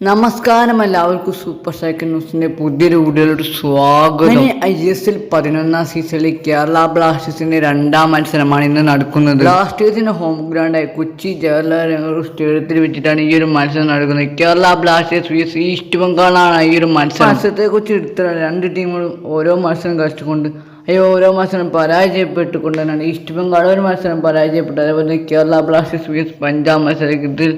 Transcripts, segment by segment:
നമസ്കാരം എല്ലാവർക്കും super cycle ന്യൂസിന്റെ പുതിയൊരു വീഡിയോയിലോട്ട് സ്വാഗതം. ഐ എസ് എൽ പതിനൊന്നാം സീസണിൽ കേരള ബ്ലാസ്റ്റേഴ്സിന്റെ രണ്ടാം മത്സരമാണ് ഇന്ന് നടക്കുന്നത്. ബ്ലാസ്റ്റേഴ്സിന്റെ ഹോം ഗ്രൗണ്ടായ കൊച്ചി ജവഹർലാൽ നെഹ്റു സ്റ്റേഡിയത്തിൽ വെച്ചിട്ടാണ് ഈ ഒരു മത്സരം നടക്കുന്നത്. കേരള ബ്ലാസ്റ്റേഴ്സ് വിയസ് ഈസ്റ്റ് ബംഗാളാണ് ഈ ഒരു മത്സരം. മത്സരത്തെ കുറിച്ച് എടുത്ത രണ്ട് ടീമുകളും ഓരോ മത്സരം കളിച്ചുകൊണ്ട് അയ്യോ ഓരോ മത്സരം പരാജയപ്പെട്ടുകൊണ്ട് തന്നെയാണ്. ഈസ്റ്റ് ബംഗാൾ ഒരു മത്സരം പരാജയപ്പെട്ടു. അതേപോലെ കേരള ബ്ലാസ്റ്റേഴ്സ് വിയസ് പഞ്ചാബ് മത്സരത്തിൽ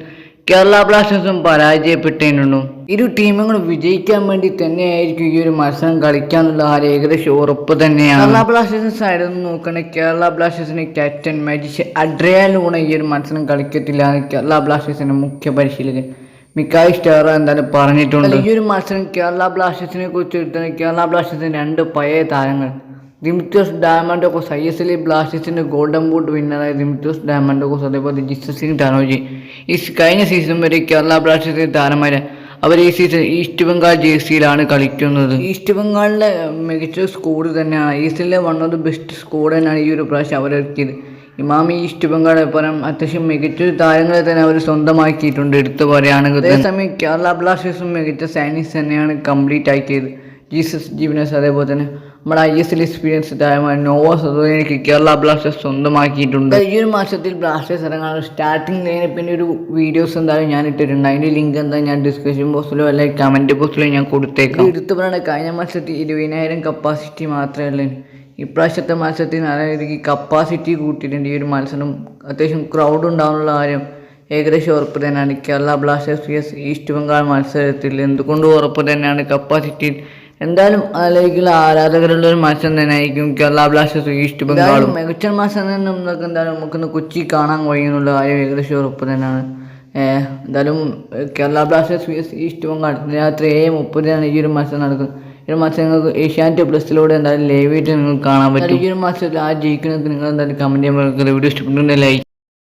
കേരള ബ്ലാസ്റ്റേഴ്സും പരാജയപ്പെട്ടിരുന്നു ഇരു ടീമുകളും വിജയിക്കാൻ വേണ്ടി തന്നെയായിരിക്കും ഈ ഒരു മത്സരം കളിക്കാന്നുള്ള ആ ഏകദേശം ഉറപ്പ് തന്നെയാണ്. കേരള ബ്ലാസ്റ്റേഴ്സ് സൈഡിൽ നിന്ന് നോക്കണേ. കേരള ബ്ലാസ്റ്റേഴ്സിന്റെ ക്യാപ്റ്റൻ മജിഷ് അഡ്രയാലൂണ ഈ ഒരു മത്സരം കളിക്കത്തില്ല കേരള ബ്ലാസ്റ്റേഴ്സിന്റെ മുഖ്യ പരിശീലകൻ മിക്കായി സ്റ്റാർ എന്തായാലും പറഞ്ഞിട്ടുണ്ട്. ഈ ഒരു മത്സരം കേരള ബ്ലാസ്റ്റേഴ്സിനെ കുറിച്ച് കേരള ബ്ലാസ്റ്റേഴ്സിന്റെ രണ്ട് പഴയ താരങ്ങൾ Dimitrios Diamantakos I S L ബ്ലാസ്റ്റേഴ്സിന്റെ ഗോൾഡൻ ബൂട്ട് വിന്നറായ ദിമിത്രോസ് ഡയമണ്ടോക്കോസ് അതേപോലെ ജിസസ് സിംഗ് ടാനോജി ഈ കഴിഞ്ഞ സീസൺ വരെ കേരള ബ്ലാസ്റ്റേഴ്സിന്റെ താരമാര് അവർ ഈ സീസൺ ഈസ്റ്റ് ബംഗാൾ ജേഴ്സിയിലാണ് കളിക്കുന്നത്. ഈസ്റ്റ് ബംഗാളിലെ മികച്ച സ്കോഡ് തന്നെയാണ് I S എല്ലിലെ one of the best squad തന്നെയാണ് ഈ ഒരു പ്രാവശ്യം അവരെത്തിയത് ഇമാമി ഈസ്റ്റ് ബംഗാൾ പരം അത്യാവശ്യം മികച്ച താരങ്ങളെ തന്നെ അവർ സ്വന്തമാക്കിയിട്ടുണ്ട് എടുത്തു പറയുകയാണെങ്കിൽ അതേസമയം കേരള ബ്ലാസ്റ്റേഴ്സും മികച്ച സൈനിക്സ് തന്നെയാണ് കംപ്ലീറ്റ് ആക്കിയത്. ജീസസ് ജീവനസ് അതേപോലെ തന്നെ. നമ്മുടെ ഐ എസ് എൽ എക്സ്പീരിയൻസ് ആയ നോവ സദോനിക്ക് കേരള ബ്ലാസ്റ്റേഴ്സ് സ്വന്തമാക്കിയിട്ടുണ്ട്. ഈ ഒരു മാസത്തിൽ ബ്ലാസ്റ്റേഴ്സ് ഇറങ്ങാനുള്ള സ്റ്റാർട്ടിംഗ് ലൈനപ്പിന്റെ ഒരു വീഡിയോസ് എന്തായാലും ഞാൻ ഇട്ടിട്ടുണ്ട്. അതിന്റെ ലിങ്ക് എന്താ ഞാൻ ഡിസ്കഷൻ ബോക്സിലോ അല്ലെങ്കിൽ കമന്റ് ബോക്സിലോ ഞാൻ കൊടുത്തേക്കാം. എടുത്തു പറയുന്നത് കഴിഞ്ഞ മാസത്തിൽ ഇരുപതിനായിരം കപ്പാസിറ്റി മാത്രമേ ഉള്ളൂ ഇപ്രാവശ്യത്തെ മത്സരത്തിൽ നല്ല രീതിക്ക് കപ്പാസിറ്റി കൂട്ടിയിട്ടുണ്ട്. ഈ ഒരു മത്സരം അത്യാവശ്യം ക്രൗഡ് ഉണ്ടാവാനുള്ള കാര്യം ഏകദേശം ഉറപ്പ് തന്നെയാണ്. Kerala Blasters VS East Bengal മത്സരത്തിൽ എന്തുകൊണ്ടും ഉറപ്പ് തന്നെയാണ്? കപ്പാസിറ്റി എന്തായാലും അതിലേക്കുള്ള ആരാധകരുള്ള ഒരു മത്സരം തന്നെ ആയിരിക്കും. കേരള ബ്ലാസ്റ്റേഴ്സ് ഈസ്റ്റ് ബംഗാളും. മികച്ച മത്സരം തന്നെ നമുക്ക് എന്തായാലും നമുക്കൊന്ന് കൊച്ചി കാണാൻ കഴിയുന്നുള്ള കാര്യം ഏകദേശം ഉറപ്പ് തന്നെയാണ്. എന്തായാലും കേരള ബ്ലാസ്റ്റേഴ്സ് ഈസ്റ്റ് ബംഗാൾ രാത്രി ഏഴ് മുപ്പതിനാണ് ഈ ഒരു മത്സരം നടക്കുന്നത്. ഈ ഒരു മത്സരം നിങ്ങൾക്ക് ഏഷ്യാനെറ്റ് പ്ലസിലൂടെ എന്തായാലും ലൈവായിട്ട് നിങ്ങൾക്ക് കാണാൻ പറ്റും. ഈ ഒരു മത്സരത്തിൽ ആ ജയിക്കുന്നത് നിങ്ങൾ എന്തായാലും കമന്റ് ചെയ്യുമ്പോൾ വീഡിയോ ഇഷ്ടപ്പെട്ടുണ്ടെങ്കിൽ ലൈക്ക്